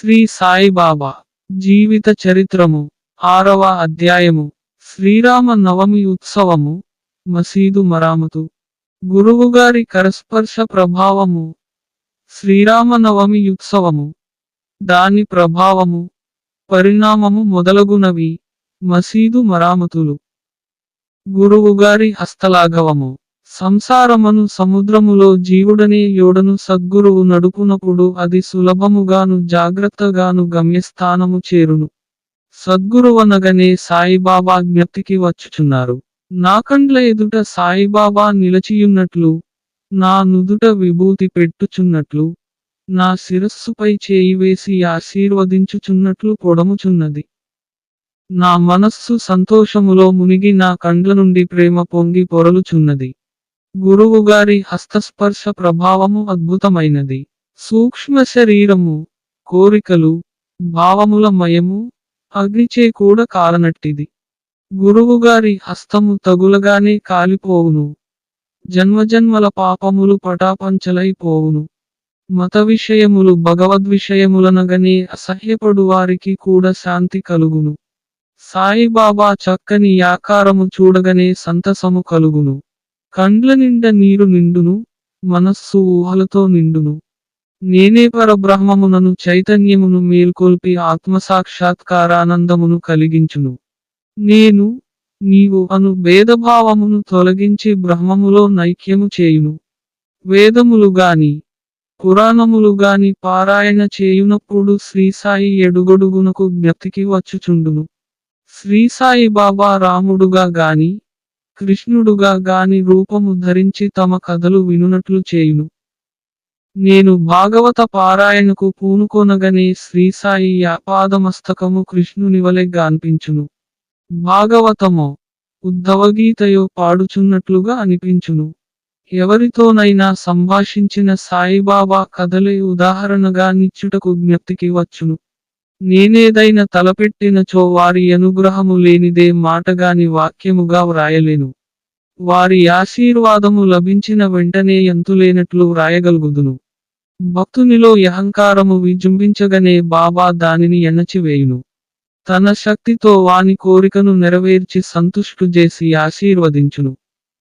శ్రీ సాయిబాబా. జీవిత చరిత్రము. ఆరవ అధ్యాయము. శ్రీరామ నవమి ఉత్సవము. మసీదు మరామతు. గురువుగారి కరస్పర్శ ప్రభావము. శ్రీరామ నవమి ఉత్సవము. దాని ప్రభావము. పరిణామము మొదలగునవి. మసీదు మరామతులు. గురువుగారి హస్తలాఘవము. సంసారమను సముద్రములో జీవుడనే యోడను సద్గురువు నడుపునప్పుడు అది సులభముగాను జాగ్రత్తగాను గమ్యస్థానము చేరును. సద్గురువనగనే సాయిబాబా జ్ఞప్తికి వచ్చుచున్నారు. నాకండ్ల ఎదుట సాయిబాబా నిలచియున్నట్లు నా నుదుట విభూతి పెట్టుచున్నట్లు నా శిరస్సుపై చేయి వేసి ఆశీర్వదించుచున్నట్లు పొడముచున్నది నా మనస్సు సంతోషములో మునిగి నా కండ్ల నుండి ప్రేమ పొంగి పొరలుచున్నది. గురువుగారి హస్తస్పర్శ ప్రభావము అద్భుతమైనది. సూక్ష్మ శరీరము కోరికలు భావముల మయము అగ్నిచే కూడా కాలనట్టిది గురువుగారి హస్తము తగులగానే కాలిపోవును. జన్మజన్మల పాపములు పటాపంచలైపోవును. మత విషయములు భగవద్విషయములనగనే అసహ్యపడు వారికి కూడా శాంతి కలుగును. సాయిబాబా చక్కని యాకారము చూడగనే సంతసము కలుగును. కండ్ల నిండ నీరు నిండును మనస్సు ఊహలతో నిండును. నేనే పరబ్రహ్మమునను చైతన్యమును మేల్కొల్పి ఆత్మసాక్షాత్కారానందమును కలిగించును. నేను నీవు అను భేదభావమును తొలగించి బ్రహ్మములో నైక్యము చేయును. వేదములు గాని పురాణములు గాని పారాయణ చేయునప్పుడు శ్రీసాయి ఎడుగొడుగునకు జ్ఞప్తికి వచ్చుచుండును. శ్రీసాయి బాబా రాముడుగా గాని కృష్ణుడుగా గాని రూపము ధరించి తమ కథలు వినునట్లు చేయును. నేను భాగవత పారాయణకు పూనుకొనగనే శ్రీసాయి యాపాదమస్తకము కృష్ణునివలె గాన్పించును. భాగవతమో ఉద్ధవగీతయో పాడుచున్నట్లుగా అనిపించును. ఎవరితోనైనా సంభాషించిన సాయిబాబా కథలే ఉదాహరణగా నిచ్చుటకు జ్ఞప్తికి వచ్చును. నేనేదైనా తలపెట్టినచో వారి అనుగ్రహము లేనిదే మాటగాని వాక్యముగా వ్రాయలేను. వారి ఆశీర్వాదము లభించిన వెంటనే ఎంతులేనట్లు వ్రాయగలుగుదును. భక్తునిలో అహంకారము విజృంభించగనే బాబా దానిని ఎన్నచివేయును తన శక్తితో వాని కోరికను నెరవేర్చి సంతుష్టు చేసి ఆశీర్వదించును.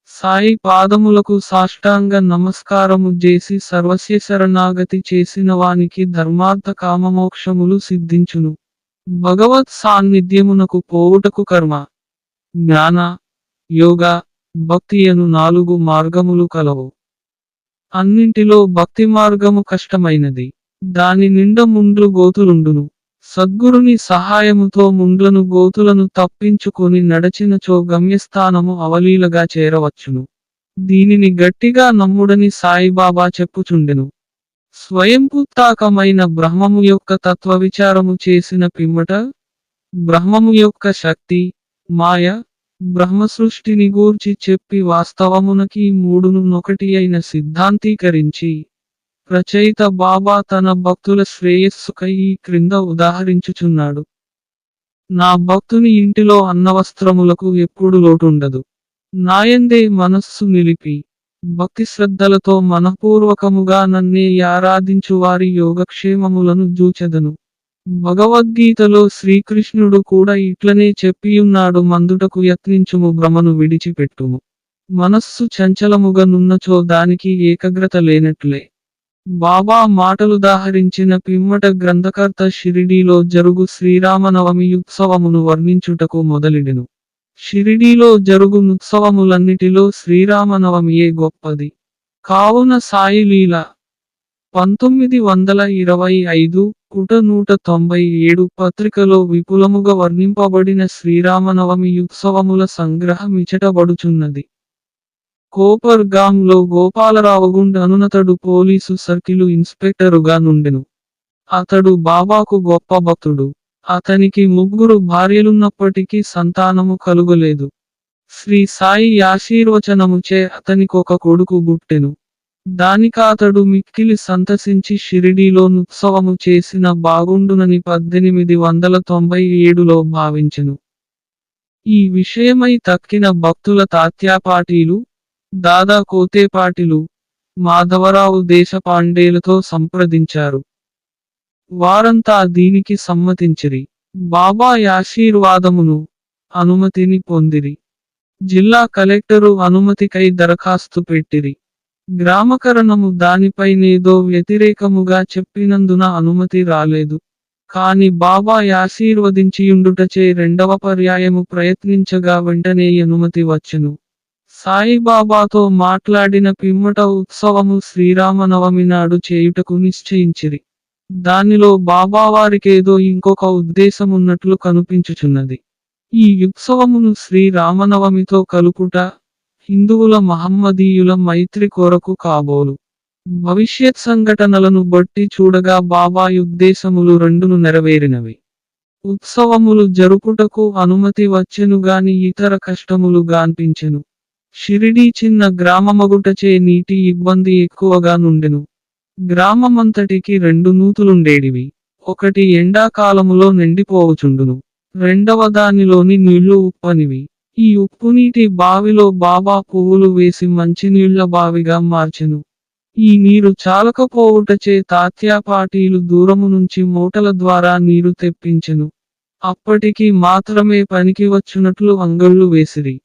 సాయి పాదములకు సాష్టాంగ నమస్కారము చేసి సర్వస్య శరణాగతి చేసిన వానికి ధర్మార్థ కామమోక్షములు సిద్ధించును. భగవత్ సాన్నిధ్యమునకు పోవుటకు కర్మ. జ్ఞాన యోగ భక్తి అను నాలుగు మార్గములు కలవు. అన్నింటిలో భక్తి మార్గము కష్టమైనది. దాని నిండ ముండ్లు గోతులుండును. సద్గురుని సహాయముతో ముండ్లను గోతులను తప్పించుకొని నడచినచో గమ్యస్థానము అవలీలగా చేరవచ్చును. దీనిని గట్టిగా నమ్ముడని సాయిబాబా చెప్పుచుండెను. స్వయంపుత్తాకమైన బ్రహ్మము యొక్క తత్వ విచారము చేసిన పిమ్మట బ్రహ్మము యొక్క శక్తి మాయ బ్రహ్మ సృష్టిని గూర్చి చెప్పి వాస్తవమునకి మూడును నొకటి అయిన సిద్ధాంతీకరించి రచయిత బాబా తన భక్తుల శ్రేయస్సుకై ఈ క్రింద ఉదాహరించుచున్నాడు. నా భక్తుని ఇంటిలో అన్నవస్త్రములకు ఎప్పుడు లోటుండదు. నాయందే మనస్సు నిలిపి భక్తి శ్రద్ధలతో మనపూర్వకముగా నన్నే ఆరాధించు వారి యోగక్షేమములను జూచెదను. భగవద్గీతలో శ్రీకృష్ణుడు కూడా ఇట్లనే చెప్పియున్నాడు మందుటకు యత్నించుము భ్రమను విడిచిపెట్టుము. మనస్సు చంచలముగా నున్నచో దానికి ఏకాగ్రత లేనట్లే. బాబా మాటలుదాహరించిన పిమ్మట గ్రంథకర్త షిరిడీలో జరుగు శ్రీరామనవమి ఉత్సవమును వర్ణించుటకు మొదలిడెను. షిరిడీలో జరుగునుత్సవములన్నిటిలో శ్రీరామనవమియే గొప్పది. కావున సాయిలీల పంతొమ్మిది వందల ఇరవై ఐదు కుట నూట తొంభై ఏడు పత్రికలో విపులముగా వర్ణింపబడిన శ్రీరామనవమి ఉత్సవముల సంగ్రహం ఇచటబడుచున్నది కోపర్గాంలో గోపాలరావుగుండ్ అనునతడు పోలీసు సర్కిలు ఇన్స్పెక్టరుగా నుండెను. అతడు బాబాకు గొప్ప భక్తుడు. అతనికి ముగ్గురు భార్యలున్నప్పటికీ సంతానము కలుగలేదు. శ్రీ సాయి ఆశీర్వచనముచే అతనికొక కొడుకు గుట్టెను దానికాతడు మిక్కిలి సంతసించి షిరిడీలో ఉత్సవము చేసిన బాగుండునని పద్దెనిమిది వందల తొంభై ఏడులో భావించెను. ఈ విషయమై తక్కిన భక్తుల తాత్యాపాటీలు దాదా కోతేపాటిలు మాధవరావు దేశపాండేలతో సంప్రదించారు. వారంతా దీనికి సమ్మతించిరి. బాబా ఆశీర్వాదమును అనుమతిని పొందిరి. జిల్లా కలెక్టరు అనుమతికై దరఖాస్తు పెట్టిరి. గ్రామకరణము దానిపైనేదో వ్యతిరేకముగా చెప్పినందున అనుమతి రాలేదు. కాని బాబా ఆశీర్వదించియుండుటచే రెండవ పర్యాయము ప్రయత్నించగా వెంటనే అనుమతి వచ్చెను. సాయిబాబాతో మాట్లాడిన పిమ్మట ఉత్సవము శ్రీరామనవమి నాడు చేయుటకు నిశ్చయించిరి. దానిలో బాబావారికేదో ఇంకొక ఉద్దేశమున్నట్లు కనిపించుచున్నది. ఈ ఉత్సవమును శ్రీరామనవమితో కలుపుట హిందువుల మహమ్మదీయుల మైత్రి కొరకు కాబోలు. భవిష్యత్ సంఘటనలను బట్టి చూడగా బాబా ఉద్దేశములు రెండును నెరవేరినవి. ఉత్సవములు జరుపుటకు అనుమతి వచ్చెను గాని ఇతర కష్టములు గాన్పించెను. షిరిడీ చిన్న గ్రామమగుటచే నీటి ఇబ్బంది ఎక్కువగా నుండెను. గ్రామమంతటికి రెండు నూతులుండేడివి. ఒకటి ఎండాకాలములో నిండిపోవచుండును. రెండవ దానిలోని నీళ్ళు ఉప్పనివి. ఈ ఉప్పునీటి బావిలో బాబా పువ్వులు వేసి మంచినీళ్ళ బావిగా మార్చెను. ఈ నీరు చాలకపోవుటచే తాత్యాపాటీలు దూరము నుంచి మూటల ద్వారా నీరు తెప్పించెను. అప్పటికి మాత్రమే పనికి వచ్చినట్లు అంగళ్ళు వేసిరి.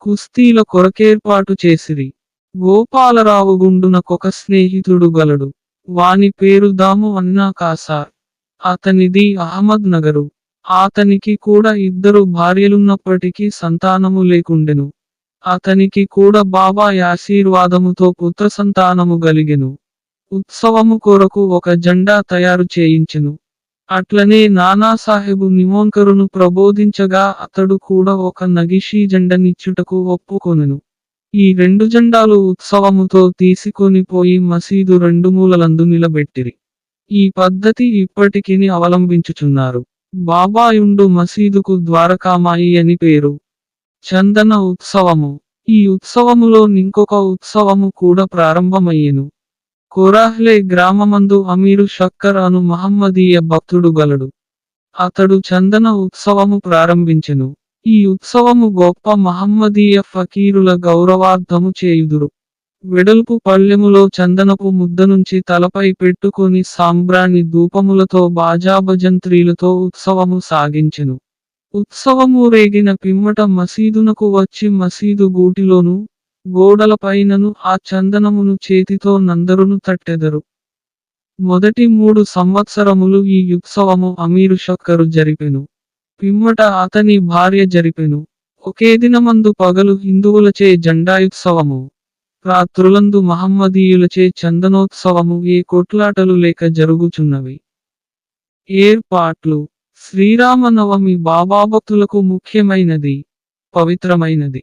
కుస్తీల కొరకేర్పాటు చేసిరి. గోపాలరావు గుండునకొక స్నేహితుడు గలడు. వాని పేరు దాము అన్నా కాసార్. అతనిది అహ్మద్ నగరు. అతనికి కూడా ఇద్దరు భార్యలున్నప్పటికీ సంతానము లేకుండెను. అతనికి కూడా బాబా ఆశీర్వాదముతో పుత్ర సంతానము గలిగెను. ఉత్సవము కొరకు ఒక జెండా తయారు చేయించెను. అట్లనే నానాసాహెబు నిమోంకరును ప్రబోధించగా అతడు కూడా ఒక నగిషీ జెండనిచ్చుటకు ఒప్పుకొనెను. ఈ రెండు జెండాలు ఉత్సవముతో తీసుకొని పోయి మసీదు రెండు మూలలందు నిలబెట్టిరి. ఈ పద్ధతి ఇప్పటికిని అవలంబించుచున్నారు. బాబాయుండు మసీదుకు ద్వారకామాయి అని పేరు. చందన ఉత్సవము. ఈ ఉత్సవములో ఇంకొక ఉత్సవము కూడా ప్రారంభమయ్యెను. కొరాహ్లే గ్రామమందు అమీరు షక్కర్ అను మహమ్మదీయ భక్తుడు గలడు. అతడు చందన ఉత్సవము ప్రారంభించెను. ఈ ఉత్సవము గొప్ప మహమ్మదీయ ఫకీరుల గౌరవార్థము చేయుదురు. వెడల్పు పళ్ళెములో చందనపు ముద్ద నుంచి తలపై పెట్టుకొని సాంబ్రాణి ధూపములతో బాజాభజంత్రీలతో ఉత్సవము సాగించెను. ఉత్సవము రేగిన పిమ్మట మసీదునకు వచ్చి మసీదు గూటిలోను గోడలపైనను ఆ చందనమును చేతితో నందరును తట్టెదరు. మొదటి మూడు సంవత్సరములు ఈ ఉత్సవము అమీరు షక్కరు జరిపెను. పిమ్మట అతని భార్య జరిపెను. ఒకే దినమందు పగలు హిందువులచే జెండాయుత్సవము. రాత్రులందు మహమ్మదీయులచే చందనోత్సవము ఏ కొట్లాటలు లేక జరుగుచున్నవి. ఏర్పాట్లు. శ్రీరామనవమి బాబాభక్తులకు ముఖ్యమైనది. పవిత్రమైనది.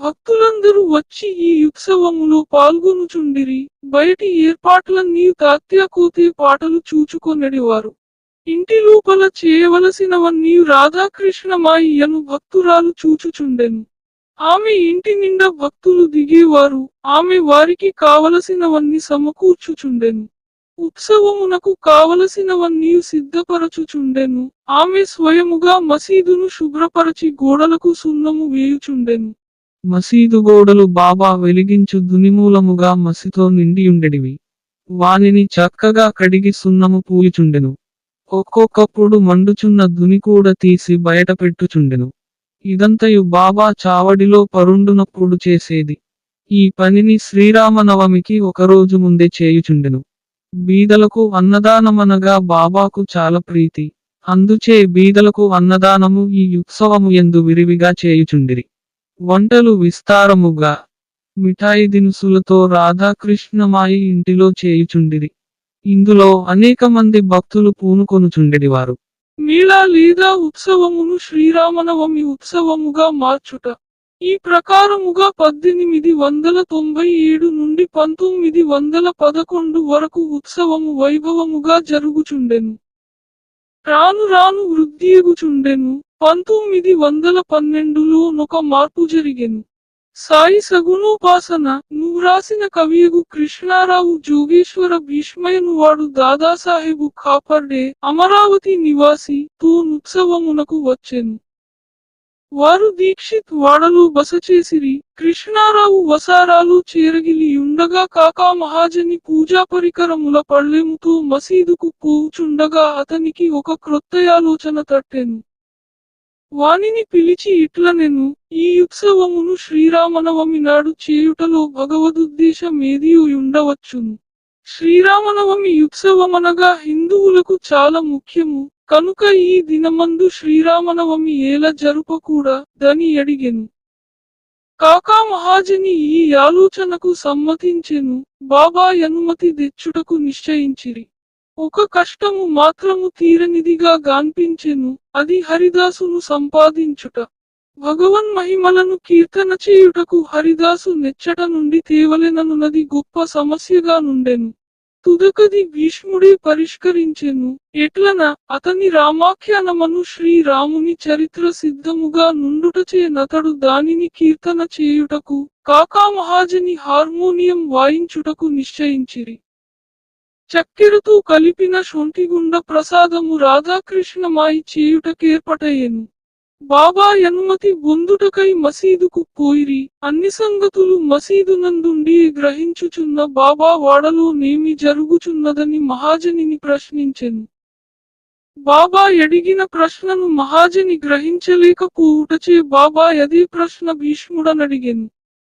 భక్తులందరూ వచ్చి ఈ ఉత్సవములో పాల్గొనుచుండిరి. బయటి ఏర్పాట్లన్నీ తాత్యాకూతే పాటలు చూచుకొనడివారు. ఇంటి లోపల చేయవలసినవన్నీ రాధాకృష్ణమాయియను భక్తురాలు చూచుచుండెను. ఆమె ఇంటి నిండా భక్తులు దిగేవారు. ఆమె వారికి కావలసినవన్నీ సమకూర్చుచుండెను. ఉత్సవమునకు కావలసినవన్నీ సిద్ధపరచుచుండెను. ఆమె స్వయముగా మసీదును శుభ్రపరచి గోడలకు సున్నము వేయుచుండెను. మసీదు గోడలు బాబా వెలిగించు దునిమూలముగా మసితో నిండియుండెడివి. వానిని చక్కగా కడిగి సున్నము పూయుచుండెను. ఒక్కొక్కప్పుడు మండుచున్న దుని కూడా తీసి బయటపెట్టుచుండెను ఇదంతయు బాబా చావడిలో పరుండునప్పుడు చేసేది. ఈ పనిని శ్రీరామనవమికి ఒకరోజు ముందే చేయుచుండెను. బీదలకు అన్నదానమనగా బాబాకు చాలా ప్రీతి. అందుచే బీదలకు అన్నదానము ఈ ఉత్సవము ఎందు విరివిగా చేయుచుండిరి. వంటలు విస్తారముగా మిఠాయి దినుసులతో రాధాకృష్ణమాయి ఇంటిలో చేయుచుండిరి. ఇందులో అనేక మంది భక్తులు పూనుకొనుచుండెడివారు మీలా లేదా ఉత్సవమును శ్రీరామనవమి ఉత్సవముగా మార్చుట. ఈ ప్రకారముగా పద్దెనిమిది వందల తొంభై ఏడు నుండి పంతొమ్మిది వందల పదకొండు వరకు ఉత్సవము వైభవముగా జరుగుచుండెను. రాను రాను వృద్ధియగుచుండెను పంతొమ్మిది వందల పన్నెండులో ఒక మార్పు జరిగెను. సాయి సగుణోపాసన నువ్వు రాసిన కవియగు కృష్ణారావు జోగేశ్వర భీష్మయను వాడు దాదాసాహెబు కాపర్డే అమరావతి నివాసి తో ఉత్సవమునకు వచ్చెను. వారు దీక్షిత్ వాడలో బస చేసిరి కృష్ణారావు వసారాలు చేరగిలి ఉండగా కాకా మహాజని పూజా పరికరముల పళ్ళెముతో మసీదుకు పోవుచుండగా అతనికి ఒక క్రొత్తయాలోచన తట్టెను. వానిని పిలిచి ఇట్లనెను ఈ ఉత్సవమును శ్రీరామనవమి నాడు చేయుటలో భగవదుద్దేశమేదియు ఉండవచ్చును. శ్రీరామనవమి ఉత్సవమనగా హిందువులకు చాలా ముఖ్యము. కనుక ఈ దినమందు శ్రీరామనవమి ఏల జరుపకూడా దని అడిగెను. కాకా మహాజని ఈ ఆలోచనకు సమ్మతించెను. బాబా అనుమతి తెచ్చుటకు నిశ్చయించిరి. ఒక కష్టము మాత్రము తీరనిదిగా గాన్పించెను అది హరిదాసును సంపాదించుట. భగవన్ మహిమలను కీర్తన చేయుటకు హరిదాసు నెచ్చట నుండి తేవలెననున్నది గొప్ప సమస్యగా నుండెను. తుదకది భీష్ముడే పరిష్కరించెను ఎట్లన అతని రామాఖ్యానమను శ్రీరాముని చరిత్ర సిద్ధముగా నుండుటచే నతడు దానిని కీర్తన చేయుటకు కాకా మహాజని హార్మోనియం వాయించుటకు నిశ్చయించిరి. చక్కెరతో కలిపిన శొంఠిగుండ ప్రసాదము రాధాకృష్ణమాయి చేయుటకేర్పటయేను. బాబా అనుమతి బొందుటకై మసీదుకు పోయిరి అన్ని సంగతులు మసీదునందుండి గ్రహించుచున్న బాబా వాడలో నేమి జరుగుచున్నదని మహాజనిని ప్రశ్నించెను. బాబా ఎడిగిన ప్రశ్నను మహాజని గ్రహించలేకపోవుటచే బాబా అదే ప్రశ్న భీష్ముడనడిగెను.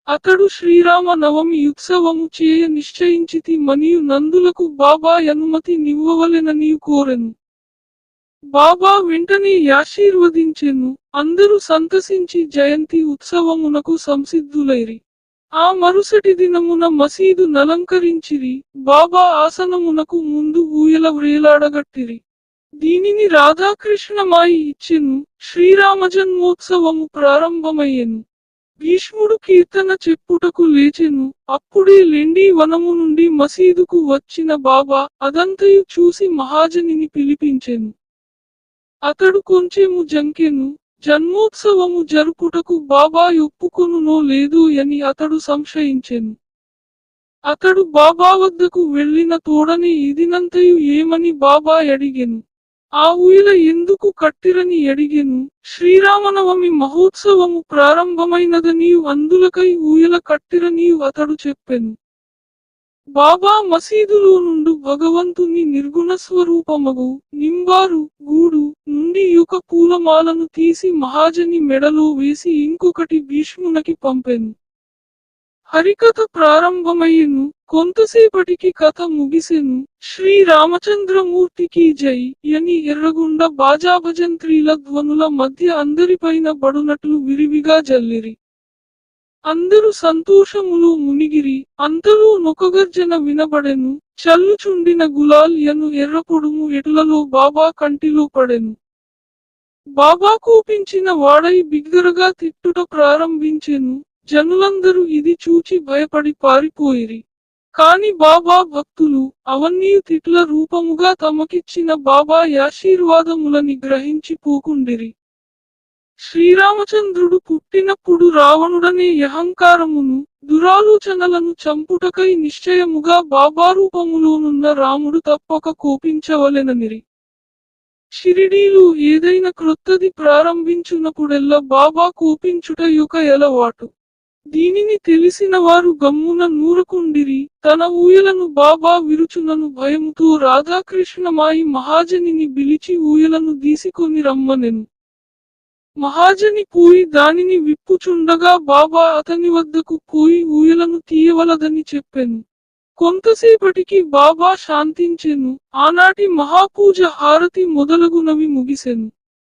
అతడు శ్రీరామ నవమి ఉత్సవము చేయ నిశ్చయించితి మనియు నందులకు బాబా అనుమతి నివ్వవలెననియు కోరెను. బాబా వెంటనే యాశీర్వదించెను అందరూ సంతసించి జయంతి ఉత్సవమునకు సంసిద్ధులైరి. ఆ మరుసటి దినమున మసీదు నలంకరించిరి. బాబా ఆసనమునకు ముందు ఊయల వ్రేలాడగట్టిరి దీనిని రాధాకృష్ణమాయి ఇచ్చెను. శ్రీరామ జన్మోత్సవము ప్రారంభమయ్యెను. భీష్ముడు కీర్తన చెప్పుటకు లేచెను. అప్పుడే లెండి వనము నుండి మసీదుకు వచ్చిన బాబా అదంతయు చూసి మహాజనిని పిలిపించెను. అతడు కొంచెము జంకెను. జన్మోత్సవము జరుపుటకు బాబా ఒప్పుకొనునో లేదు అని అతడు సంశయించెను. అతడు బాబా వద్దకు వెళ్ళిన తోడని ఇదినంతయు ఏమని బాబా అడిగెను. ఆ ఊయల ఎందుకు కట్టిరని అడిగెను? శ్రీరామనవమి మహోత్సవము ప్రారంభమైనదనియు అందులకై ఊయల కట్టిరనియు అతడు చెప్పెను. బాబా మసీదులో నుండు భగవంతుని నిర్గుణ స్వరూపమగు నింబారు గూడు నుండి యొక్క పూలమాలను తీసి మహాజని మెడలో వేసి ఇంకొకటి భీష్మునకి పంపెను. హరికథ ప్రారంభమయ్యను. కొంతసేపటికి కథ ముగిసెను. శ్రీ రామచంద్రమూర్తికి జై. అని ఎర్రగుండ బాజాభజంత్రీల ధ్వనుల మధ్య అందరిపైన బడునట్లు విరివిగా జల్లిరి. అందరూ సంతోషములు మునిగిరి. అంతలో నొకగర్జన వినబడెను. చల్లుచుండిన గులాల్ యను ఎర్రపొడుము ఎటులలో బాబా కంటిలో పడెను. బాబా కూపించిన వాడై బిగ్గరగా తిట్టుట ప్రారంభించెను. జనులందరూ ఇది చూచి భయపడి పారిపోయిరి. కాని బాబా భక్తులు అవన్నీ తిట్ల రూపముగా తమకిచ్చిన బాబా ఆశీర్వాదములని గ్రహించి పోకుండిరి. శ్రీరామచంద్రుడు పుట్టినప్పుడు రావణుడనే అహంకారమును దురాలోచనలను చంపుటకై నిశ్చయముగా బాబా రూపములోనున్న రాముడు తప్పక కోపించవలెననిరి. షిరిడీలు ఏదైనా క్రొత్తది ప్రారంభించునప్పుడెల్లా బాబా కోపించుట యొక్క ఎలవాటు. దీనిని తెలిసిన వారు గమ్మున నూరకుండిరి. తన ఊయలను బాబా విరుచునను భయముతో రాధాకృష్ణమాయి మహాజనిని బిలిచి ఊయలను దీసికొని రమ్మనెను. మహాజని పోయి దానిని విప్పుచుండగా బాబా అతని వద్దకు పోయి ఊయలను తీయవలదని చెప్పెను. కొంతసేపటికి బాబా శాంతించెను. ఆనాటి మహాపూజ హారతి మొదలగునవి ముగిసెను.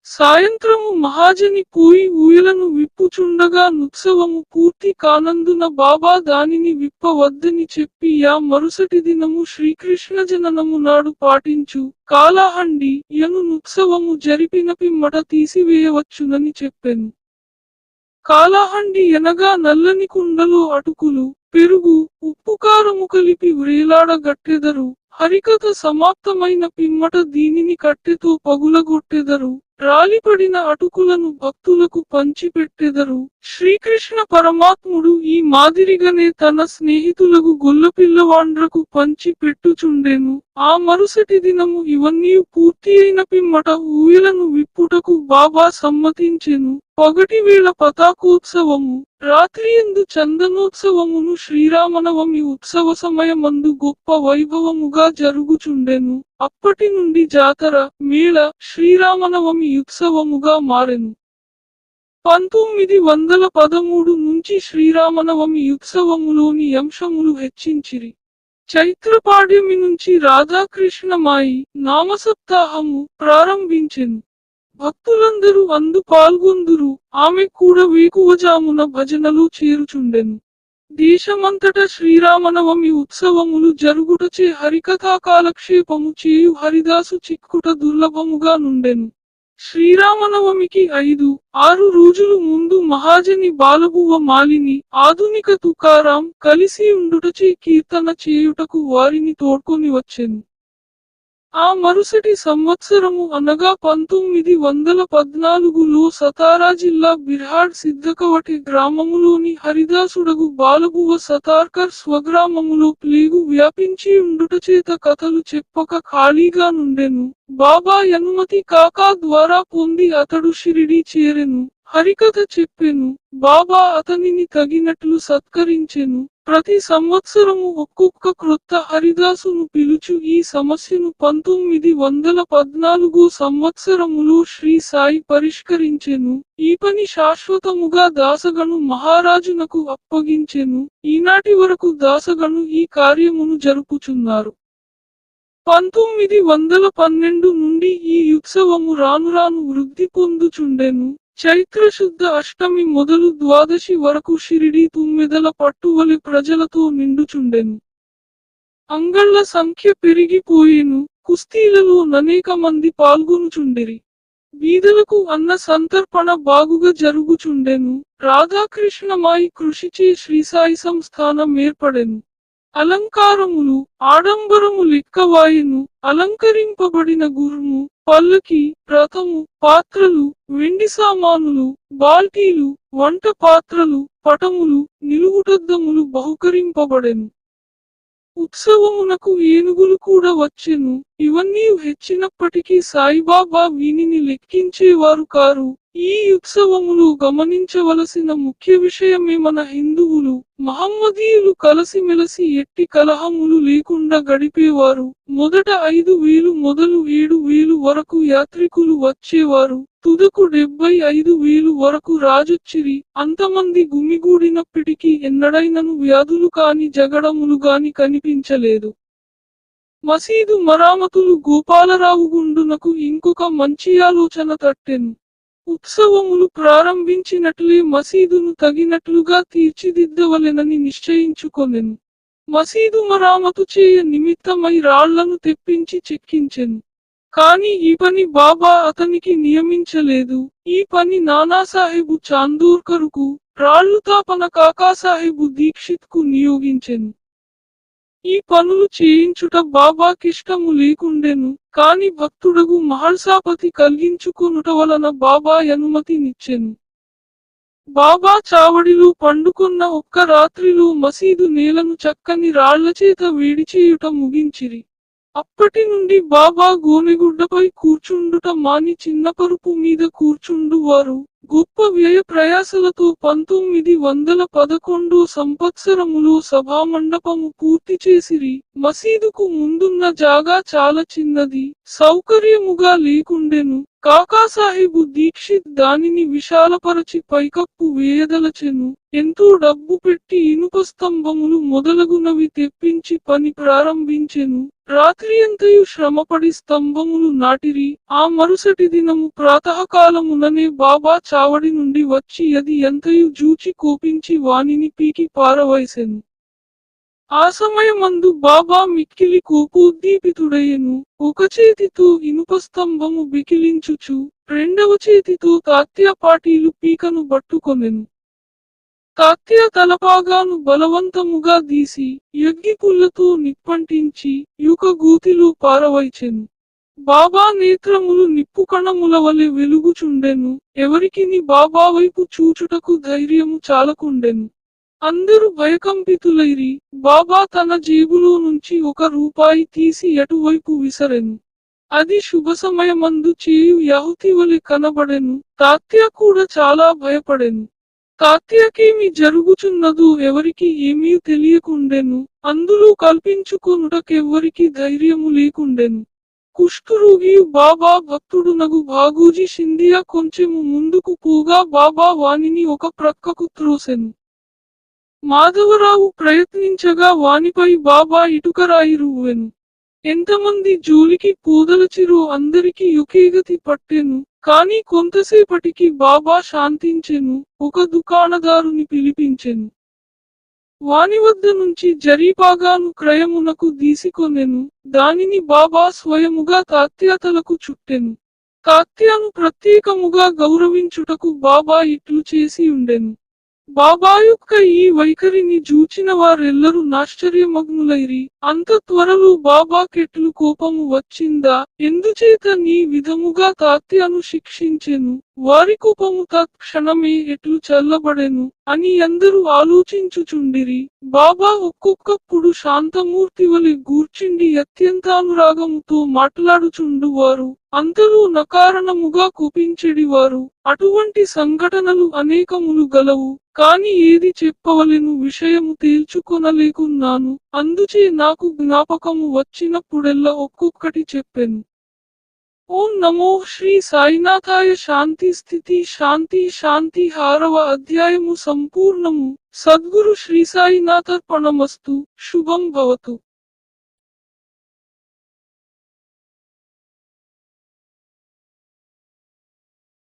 సాయంత్రము మహాజని పోయి ఊయలను విప్పుచుండగా నుత్సవము పూర్తి కానందున బాబా దానిని విప్పవద్దని చెప్పి యా మరుసటి దినము శ్రీకృష్ణ జననము నాడు పాటించు. కాలాహండి యను నుత్సవము జరిపిన పిమ్మట తీసివేయవచ్చునని చెప్పెను. కాలాహండి ఎనగా నల్లని కుండలో అటుకులు పెరుగు ఉప్పుకారము కలిపి వ్రేలాడగట్టెదరు. హరికథ సమాప్తమైన పిమ్మట దీనిని కట్టెతో పగులగొట్టెదరు. రాలిపడిన అటుకులను భక్తులకు పంచిపెట్టెదరు. శ్రీకృష్ణ పరమాత్ముడు ఈ మాదిరిగానే తన స్నేహితులకు గొల్లపిల్లవాండ్రకు పంచి పెట్టుచుండెను ఆ మరుసటి దినము ఇవన్నీ పూర్తి అయిన పిమ్మట ఊయలను విప్పుటకు బాబా సమ్మతించెను. పగటి వేళ పతాకోత్సవము. రాత్రి ఎందు చందనోత్సవమును శ్రీరామనవమి ఉత్సవ సమయమందు గొప్ప వైభవముగా జరుగుచుండెను. అప్పటి నుండి జాతర మేళ శ్రీరామనవమి ఉత్సవముగా మారెను పంతొమ్మిది వందల పదమూడు నుంచి శ్రీరామనవమి ఉత్సవములోని అంశములు హెచ్చించిరి. చైత్రపాడ్యమి నుంచి రాధాకృష్ణమాయి నామసప్తాహము ప్రారంభించెను. భక్తులందరూ అందు పాల్గొందురు. ఆమె కూడా వేకువజామున భజనలు చేరుచుండెను. దేశమంతట శ్రీరామనవమి ఉత్సవములు జరుగుటచే హరికథా కాలక్షేపము చేయు హరిదాసు చిక్కుట దుర్లభముగా నుండెను. శ్రీరామనవమికి ఐదు ఆరు రోజులు ముందు మహాజని బాలబువ మాలిని ఆధునిక తుకారాం కలిసి ఉండుటచే కీర్తన చేయుటకు వారిని తోడ్కొని వచ్చెను. ఆ మరుసటి సంవత్సరము అనగా పంతొమ్మిది వందల పద్నాలుగులో సతారా జిల్లా బిర్హాడ్ సిద్ధకవటి గ్రామములోని హరిదాసుడగు బాలబువ సతార్కర్ స్వగ్రామములో ప్లేగు వ్యాపించి ఉండుటచేత కథలు చెప్పక ఖాళీగా నుండెను. బాబా యనుమతి కాకా ద్వారా పొంది అతడు షిరిడి చేరెను. హరికథ చెప్పెను. బాబా అతనిని తగినట్లు సత్కరించెను. ప్రతి సంవత్సరము ఒక్కొక్క క్రొత్త హరిదాసును పిలుచు ఈ సమస్యను పంతొమ్మిది వందల పద్నాలుగు సంవత్సరములో శ్రీ సాయి పరిష్కరించెను. ఈ పని శాశ్వతముగా దాసగను మహారాజునకు అప్పగించెను. ఈనాటి వరకు దాసగను ఈ కార్యమును జరుపుచున్నారు. పంతొమ్మిది వందల పన్నెండు నుండి ఈ ఉత్సవము రాను రాను వృద్ధి పొందుచుండెను. చైత్ర శుద్ధ అష్టమి మొదలు ద్వాదశి వరకు షిరిడి తుమ్మెదల పట్టువలి ప్రజలతో నిండుచుండెను. అంగళ్ళ సంఖ్య పెరిగిపోయేను కుస్తీలలో అనేక మంది పాల్గొనుచుండెరి. బీదలకు అన్న సంతర్పణ బాగుగా జరుగుచుండెను రాధాకృష్ణమాయి కృషిచే శ్రీసాయి సంస్థానం ఏర్పడెను. అలంకారములు ఆడంబరము లెక్కవాయెను అలంకరింపబడిన గురుము పల్లకి రథము పాత్రలు వెండి సామానులు బాల్టీలు వంట పాత్రలు పటములు నిలువుటద్దములు బహుకరింపబడెను. ఉత్సవమునకు ఏనుగులు కూడా వచ్చెను. ఇవన్నీ హెచ్చినప్పటికీ సాయిబాబా వీనిని లెక్కించేవారు కారు. ఈ ఉత్సవములు గమనించవలసిన ముఖ్య విషయమే మన హిందువులు. మహమ్మదీయులు కలసిమెలసి ఎట్టి కలహములు లేకుండా గడిపేవారు. మొదట ఐదు వేలు మొదలు ఏడు వేలు వరకు యాత్రికులు వచ్చేవారు. తుదకు డెబ్బై ఐదు వేలు వరకు రాజొచ్చిరి. అంతమంది గుమిగూడినప్పటికీ ఎన్నడైనను వ్యాధులు కాని జగడములు గాని కనిపించలేదు. మసీదు మరామతులు గోపాలరావు గుండునకు ఇంకొక మంచి ఆలోచన తట్టెను. ఉత్సవములు ప్రారంభించినట్లే మసీదును తగినట్లుగా తీర్చిదిద్దవలెనని నిశ్చయించుకొనెను. మసీదు మరామతు చేయ నిమిత్తమై రాళ్ళను తెప్పించి చెక్కించెను. కాని ఈ పని బాబా అతనికి నియమించలేదు. ఈ పని నానాసాహెబు చాందూర్కరుకు రాళ్ళు తాపన కాకాసాహెబు దీక్షిత్కు నియోగించెను. ఈ పనులు చేయించుట బాబాకిష్టము లేకుండెను కాని భక్తుడగు మహర్షాపతి కలిగించుకొనుట వలన బాబా అనుమతినిచ్చెను బాబా చావడిలో పండుకున్న ఒక్క రాత్రిలో మసీదు నేలను చక్కని రాళ్ళచేత వేడిచేయుట ముగించిరి. అప్పటి నుండి బాబా గోనెగుడ్డపై కూర్చుండుట మాని చిన్న పరుపు మీద కూర్చుండువారు. గొప్ప వ్యయ ప్రయాసలతో పంతొమ్మిది వందల పదకొండు సంవత్సరములో సభామండపము పూర్తి చేసిరి. మసీదుకు ముందున్న జాగా చాలా చిన్నది సౌకర్యముగా లేకుండెను. కాకాసాహెబు దీక్షిత్ దానిని విశాలపరచి పైకప్పు వేయదలచెను. ఎంతో డబ్బు పెట్టి ఇనుప స్తంభములు మొదలగునవి తెప్పించి పని ప్రారంభించెను. రాత్రియంతయు శ్రమపడి స్తంభములు నాటిరి ఆ మరుసటి దినము ప్రాతకాలముననే బాబా చావడి నుండి వచ్చి అది ఎంతయు జూచి కోపించి వానిని పీకి పారవైసెను. ఆ సమయమందు బాబా మిక్కిలి కోపోద్దీపితుడయ్యను. ఒక చేతితో ఇనుప స్తంభము బికిలించుచు రెండవ చేతితో తాత్య పాటీలు పీకను పట్టుకొనెను తాత్య తలపాగాను బలవంతముగా దీసి యగ్గి పుల్లతో నిప్పంటించి యుక గూతిలో పారవైచెను. బాబా నేత్రములు నిప్పు కణముల వలె వెలుగుచుండెను ఎవరికిని బాబా వైపు చూచుటకు ధైర్యము చాలకుండెను. అందరూ భయకంపితులైరి బాబా తన జేబులో నుంచి ఒక రూపాయి తీసి ఎటువైపు విసరెను. అది శుభ సమయమందు చేయు యహుతి వలె కనబడెను తాత్య కూడా చాలా భయపడెను. తాత్యకేమి జరుగుచున్నదో ఎవరికి ఏమీ తెలియకుండెను అందులో కల్పించుకొనుటకెవ్వరికి ధైర్యము లేకుండెను. కుష్ఠరోగి బాబా భక్తుడునగు బాగూజీ సింధియా కొంచెము ముందుకు పోగా బాబా వానిని ఒక ప్రక్కకు త్రోసెను. మాధవరావు ప్రయత్నించగా వానిపై బాబా ఇటుకరాయి రువ్వెను ఎంతమంది జోలికి పోదలచిరో అందరికీ ఒకేగతి పట్టెను. కాని కొంతసేపటికి బాబా శాంతించెను ఒక దుకాణదారుని పిలిపించెను. వాని వద్ద నుంచి జరీపాగాను క్రయమునకు దీసికొనెను దానిని బాబా స్వయముగా తాత్యాతలకు చుట్టెను. తాత్యాను ప్రత్యేకముగా గౌరవించుటకు బాబా ఇట్లు చేసి ఉండెను. బాబా యొక్క ఈ వైఖరిని చూచిన వారెల్లరూ నాశ్చర్యమగ్నులైరి. అంత త్వరలో బాబాకెట్లు కోపము వచ్చిందా? ఎందుచేత నీ విధముగా తాత్యాను శిక్షించెను? వారి కోపము తత్క్షణమే ఎట్లు చల్లబడెను? అని అందరూ ఆలోచించుచుండిరి. బాబా ఒక్కొక్కప్పుడు శాంతమూర్తి వలె గూర్చిండి అత్యంతానురాగముతో మాట్లాడుచుండువారు. అందరూ నకారణముగా కుపించెడివారు. అటువంటి సంఘటనలు అనేకములు గలవు కాని ఏది చెప్పవలెను విషయము తేల్చుకొనలేకున్నాను. అందుచే నాకు జ్ఞాపకము వచ్చినప్పుడెల్లా ఒక్కొక్కటి చెప్పెను. ఓం నమో శ్రీ సాయినాథాయ శాంతి స్థితి శాంతి శాంతి హారవ అధ్యాయము సంపూర్ణము. సద్గురు శ్రీ సాయినాథర్పణమస్తు. శుభం భవతు.